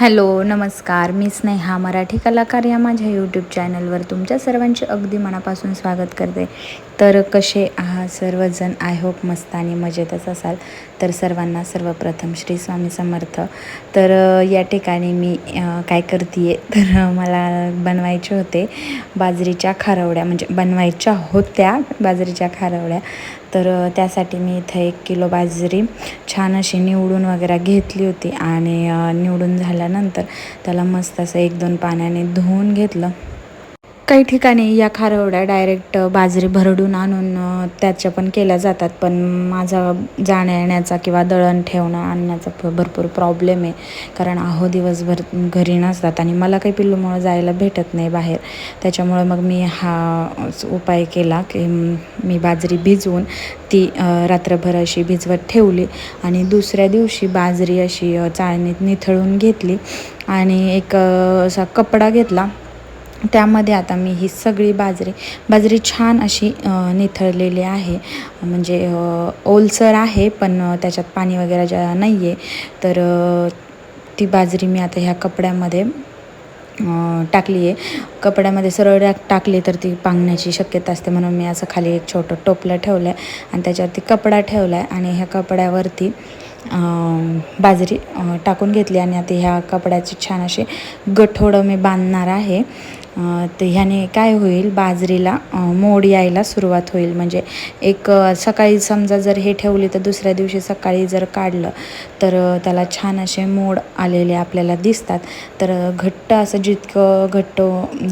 Hello नमस्कार. मी स्नेहा मराठी कलाकार या माझ्या यूट्यूब चॅनलवर तुमच्या सर्वांचे अगदी मनापासून स्वागत करते. तर कसे आहात सर्वजण? आय होप मस्त आणि मजेतच असाल. तर सर्वांना सर्वप्रथम श्री स्वामी समर्थ. तर या ठिकाणी मी काय करते तर मला बनवायचे होते बाजरीच्या खारवड्या. म्हणजे बनवायच्या होत्या बाजरीच्या खारवड्या. तर त्यासाठी मी इथं एक किलो बाजरी छान अशी निवडून वगैरे घेतली होती. आणि निवडून झाल्यानंतर त्याला मस्त असं एक दोन पाण्याने धुवून घेतलं. काही ठिकाणी या खारवड्या डायरेक्ट बाजरी भरडून आणून त्याच्या पण केल्या जातात. पण माझा जाण्या येण्याचा किंवा दळण ठेवणं आणण्याचा भरपूर प्रॉब्लेम आहे. कारण अहो दिवसभर घरी नसतात आणि मला काही पिल्लूमुळं जायला भेटत नाही बाहेर. त्याच्यामुळं मग मी हा उपाय केला की मी बाजरी भिजवून ती रात्रभर अशी भिजवत ठेवली. आणि दुसऱ्या दिवशी बाजरी अशी चाळणीत निथळून घेतली. आणि एक असा कपडा घेतला. त्यामध्ये आता मी ही सगळी बाजरी बाजरी छान अशी निथळलेली आहे. म्हणजे ओलसर आहे पण त्याच्यात पाणी वगैरे ज्या नाही आहे तर ती बाजरी मी आता ह्या कपड्यामध्ये टाकली आहे. कपड्यामध्ये सरळ टाकली तर ती पांगण्याची शक्यता असते म्हणून मी असं खाली एक छोटं टोपलं ठेवलं आहे आणि त्याच्यावरती कपडा ठेवला आहे आणि ह्या कपड्यावरती बाजरी टाकून घेतली आणि आता ह्या कपड्याचे छान असे गठोडं मी बांधणार आहे. तर ह्याने काय होईल बाजरीला मोड यायला सुरुवात होईल. म्हणजे एक सकाळी समजा जर हे ठेवली तर दुसऱ्या दिवशी सकाळी जर काढलं तर त्याला छान असे मोड आलेले आपल्याला दिसतात. तर घट्ट असं जितकं घट्ट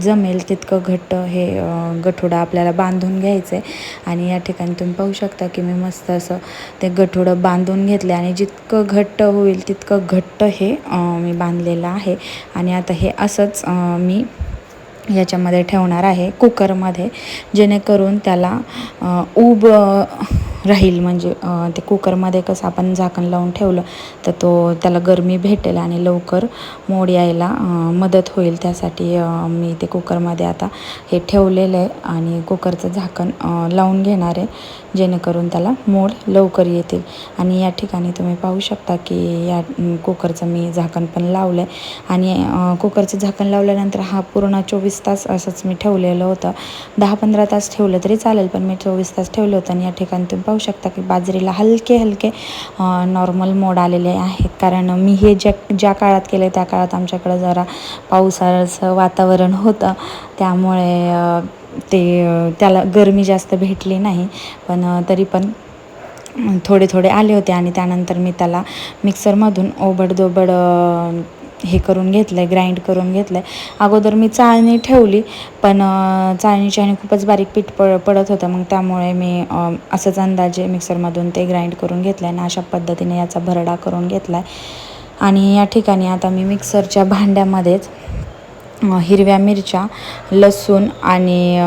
जमेल तितकं घट्ट हे गठोडं आपल्याला बांधून घ्यायचं आहे आणि या ठिकाणी तुम्ही पाहू शकता की मी मस्त असं ते गठोडं बांधून घेतले आणि जितकं घट्ट होईल तितकं घट्ट हे मी बांधलेलं आहे. आणि आता हे असंच मी याच्यामध्ये ठेवणार आहे कुकरमध्ये जेणेकरून त्याला ऊब राहील. म्हणजे ते कुकरमध्ये कसं आपण झाकण लावून ठेवलं तर तो त्याला गरमी भेटेल आणि लवकर मोड यायला मदत होईल. त्यासाठी मी ते कुकरमध्ये आता हे ठेवलेलं आहे आणि कुकरचं झाकण लावून घेणार आहे जेणेकरून त्याला मोड लवकर येतील. आणि या ठिकाणी तुम्ही पाहू शकता की या कुकरचं मी झाकण पण लावलं आहे. आणि कुकरचं झाकण लावल्यानंतर हा पूर्ण चोवीस तास असंच मी ठेवलेलं होतं. दहा पंधरा तास ठेवलं तरी चालेल पण मी चोवीस तास ठेवलं होतं आणि या ठिकाणी तुम्ही पाहू शकता की बाजरीला हलके हलके नॉर्मल मोड आलेले आहेत. कारण मी हे ज्या ज्या काळात केले त्या काळात आमच्याकडं जरा पावसाळ्याचं वातावरण होतं. त्यामुळे ते त्याला गरमी जास्त भेटली नाही. पण तरी पण थोडे थोडे आले होते आणि त्यानंतर मी त्याला मिक्सरमधून ओबडदोबड हे करून घेतलं आहे ग्राइंड करून घेतलं आहे अगोदर मी चाळणी ठेवली पण अ, चाळणीच्या खूपच बारीक पीठ प पडत होतं. मग त्यामुळे मी असंच अंदाजे मिक्सरमधून ते ग्राइंड करून घेतलं आहे आणि अशा पद्धतीने याचा भरडा करून घेतला आहे आणि या ठिकाणी आता मी मिक्सरच्या भांड्यामध्येच हिरव्या मिरच्या लसूण आणि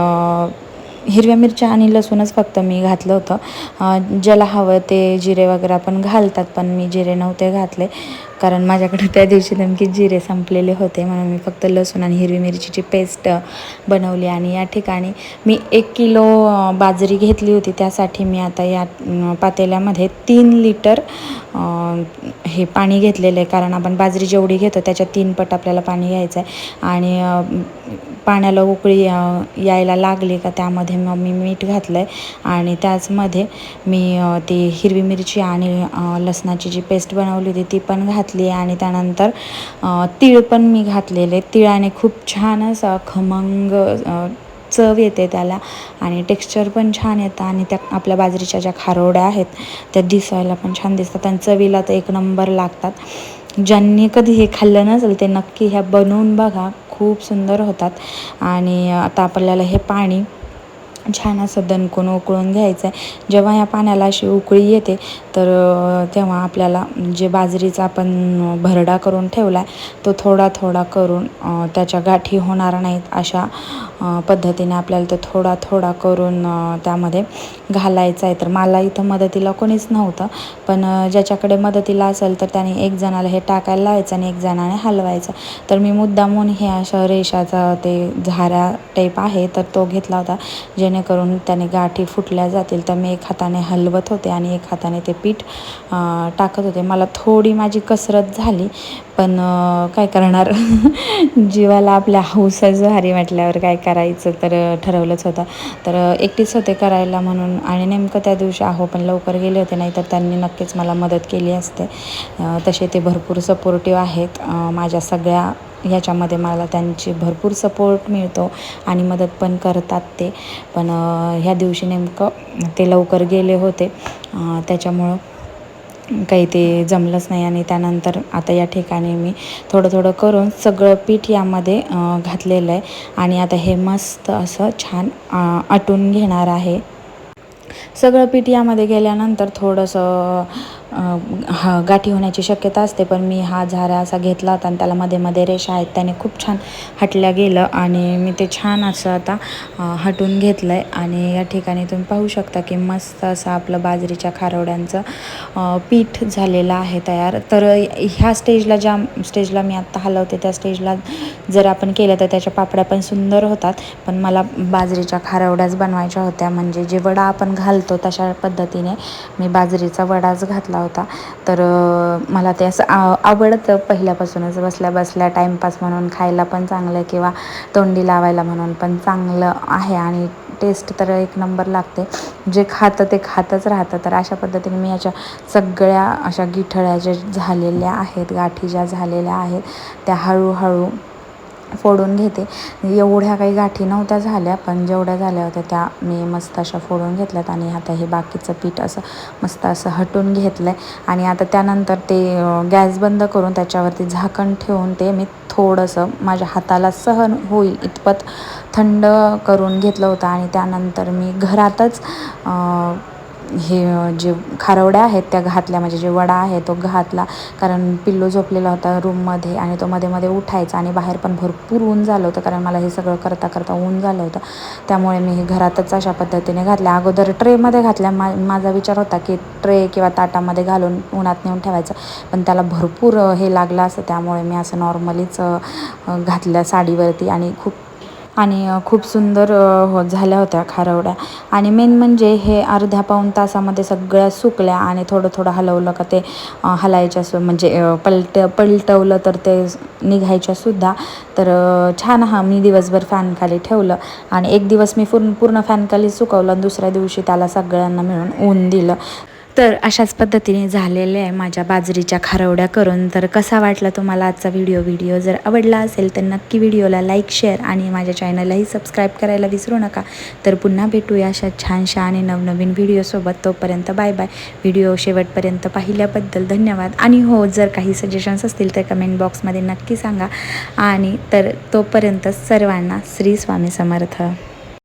हिरव्या मिरच्या आणि लसूणच फक्त मी घातलं होतं. ज्याला हवं ते जिरे वगैरे पण घालतात पण मी जिरे नव्हते घातले. कारण माझ्याकडे त्या दिवशी नेमकी जिरे संपलेले होते म्हणून मी फक्त लसूण आणि हिरवी मिरचीची पेस्ट बनवली. आणि या ठिकाणी मी एक किलो बाजरी घेतली होती. त्यासाठी मी आता या पातेल्यामध्ये तीन लिटर हे पाणी घेतलेलं आहे. कारण आपण बाजरी जेवढी घेतो त्याच्या तीन पट आपल्याला पाणी घ्यायचं आहे आणि पाण्याला उकळी यायला लागली का त्यामध्ये मग मी मीठ घातलं आहे आणि त्याचमध्ये मी ती हिरवी मिरची आणि लसणाची जी पेस्ट बनवली होती ती पण घातली. घातली आणि त्यानंतर तीळ पण मी घातलेले. तिळाने खूप छान असा खमंग चव येते त्याला आणि टेक्स्चर पण छान येतं आणि त्या आपल्या बाजरीच्या ज्या खारोड्या आहेत त्या दिसायला पण छान दिसतात आणि चवीला तर एक नंबर लागतात. ज्यांनी कधी हे खाल्लं नसेल ते नक्की ह्या बनवून बघा. खूप सुंदर होतात आणि आता आपल्याला हे पाणी छान असं दणकून उकळून घ्यायचं आहे जेव्हा या पाण्याला अशी उकळी येते तर तेव्हा आपल्याला जे बाजरीचा आपण भरडा करून ठेवला आहे तो थोडा थोडा करून त्याच्या गाठी होणार नाहीत अशा पद्धतीने आपल्याला तो थोडा थोडा करून त्यामध्ये घालायचा आहे तर मला इथं मदतीला कोणीच नव्हतं पण ज्याच्याकडे मदतीला असेल तर त्याने एक जणाला हे टाकायला लावायचं आणि एक जणाने हलवायचं. तर मी मुद्दामून हे अशा रेषाचा ते झाऱ्या टाईप आहे तर तो घेतला होता जेणे जेणेकरून त्याने गाठी फुटल्या जातील तर मी एक हाताने हलवत होते आणि एक हाताने ते पीठ टाकत होते. मला थोडी माझी कसरत झाली पण काय करणार? जीवाला आपल्या हौसाच भारी म्हटल्यावर काय करायचं तर ठरवलंच होतं. तर एकटीच होते करायला म्हणून आणि नेमकं त्या दिवशी आहो पण लवकर गेले होते नाही तर त्यांनी नक्कीच मला मदत केली असते. तसे ते भरपूर सपोर्टिव्ह आहेत. माझ्या सगळ्या ह्याच्यामध्ये मला त्यांची भरपूर सपोर्ट मिळतो आणि मदत पण करतात ते. पण ह्या दिवशी नेमकं ते लवकर गेले होते. त्याच्यामुळं काही ते जमलंच नाही आणि त्यानंतर आता या ठिकाणी मी थोडं थोडं करून सगळं पीठ यामध्ये घातलेलं आहे. आणि आता हे मस्त असं छान आटून घेणार आहे. सगळं पीठ यामध्ये गेल्यानंतर थोडंसं हा गाठी होण्याची शक्यता असते पण मी हा झारा असा घेतला होता आणि त्याला मध्ये मध्ये रेषा आहेत त्याने खूप छान हटल्या गेलं आणि मी ते छान असं आता हटून घेतलं आहे आणि या ठिकाणी तुम्ही पाहू शकता की मस्त असं आपलं बाजरीच्या खारवड्यांचं पीठ झालेलं आहे तयार. तर ह्या स्टेजला ज्या स्टेजला मी आत्ता हलवते त्या स्टेजला जर आपण केलं तर त्याच्या पापड्या पण सुंदर होतात. पण मला बाजरीच्या खारवड्याच बनवायच्या होत्या म्हणजे जे वडा आपण घालतो तशा पद्धतीने मी बाजरीचा वडाच घातला होता. तर मला ते असं आवडतं पहिल्यापासूनच. बसल्या बसल्या टाईमपास म्हणून खायला पण चांगलं आहे किंवा तोंडी लावायला म्हणून पण चांगलं आहे आणि टेस्ट तर एक नंबर लागते. जे खातं ते खातच राहतं. तर अशा पद्धतीने मी याच्या सगळ्या अशा गिठळ्या ज्या झालेल्या आहेत गाठी ज्या झालेल्या आहेत त्या हळूहळू फोडून घेते. एवढ्या काही गाठी नव्हत्या झाल्या पण जेवढ्या झाल्या होत्या त्या मी मस्त अशा फोडून घेतल्यात आणि आता हे बाकीचं पीठ असं मस्त असं हटून घेतलं आहे आणि आता त्यानंतर ते गॅस बंद करून त्याच्यावरती झाकण ठेवून ते मी थोडंसं माझ्या हाताला सहन होईल इतपत थंड करून घेतलं होतं. आणि त्यानंतर मी घरातच हे जे खारवड्या आहेत त्या घातल्या. म्हणजे जे वडा आहे तो घातला. कारण पिल्लू झोपलेला होता रूममध्ये आणि तो मध्ये मध्ये उठायचा आणि बाहेर पण भरपूर ऊन झालं होतं. कारण मला हे सगळं करता करता ऊन झालं होतं. त्यामुळे मी हे घरातच अशा पद्धतीने घातल्या. अगोदर ट्रेमध्ये घातल्या. मा माझा विचार होता की ट्रे किंवा ताटामध्ये घालून उन्हात नेऊन ठेवायचं. पण त्याला भरपूर हे लागलं असं त्यामुळे मी असं नॉर्मलीच घातलं साडीवरती आणि खूप आणि खूप सुंदर हो झाल्या होत्या खारवड्या. आणि मेन म्हणजे हे अर्ध्या पाऊण तासामध्ये सगळ्या सुकल्या आणि थोडं थोडं हलवलं का ते हलायच्या सु म्हणजे पलट पलटवलं तर ते निघायच्या सुद्धा. तर छान हा मी दिवसभर फॅनखाली ठेवलं आणि एक दिवस मी पूर्ण पूर्ण फॅनखाली सुकवलं दुसऱ्या दिवशी त्याला सगळ्यांना मिळून ऊन दिलं. तर अशाच पद्धतीने झालेले आहे माझ्या बाजरीच्या खारवड्या करून. तर कसा वाटला तुम्हाला आजचा व्हिडिओ व्हिडिओ जर आवडला असेल तर नक्की व्हिडिओला लाईक शेअर आणि माझ्या चॅनललाही सबस्क्राईब करायला विसरू नका. तर पुन्हा भेटूया अशा छानशा आणि नवनवीन व्हिडिओसोबत तोपर्यंत बाय बाय व्हिडिओ शेवटपर्यंत पाहिल्याबद्दल धन्यवाद. आणि हो जर काही सजेशन्स असतील तर कमेंट बॉक्समध्ये नक्की सांगा. आणि तर तोपर्यंत सर्वांना श्री स्वामी समर्थ.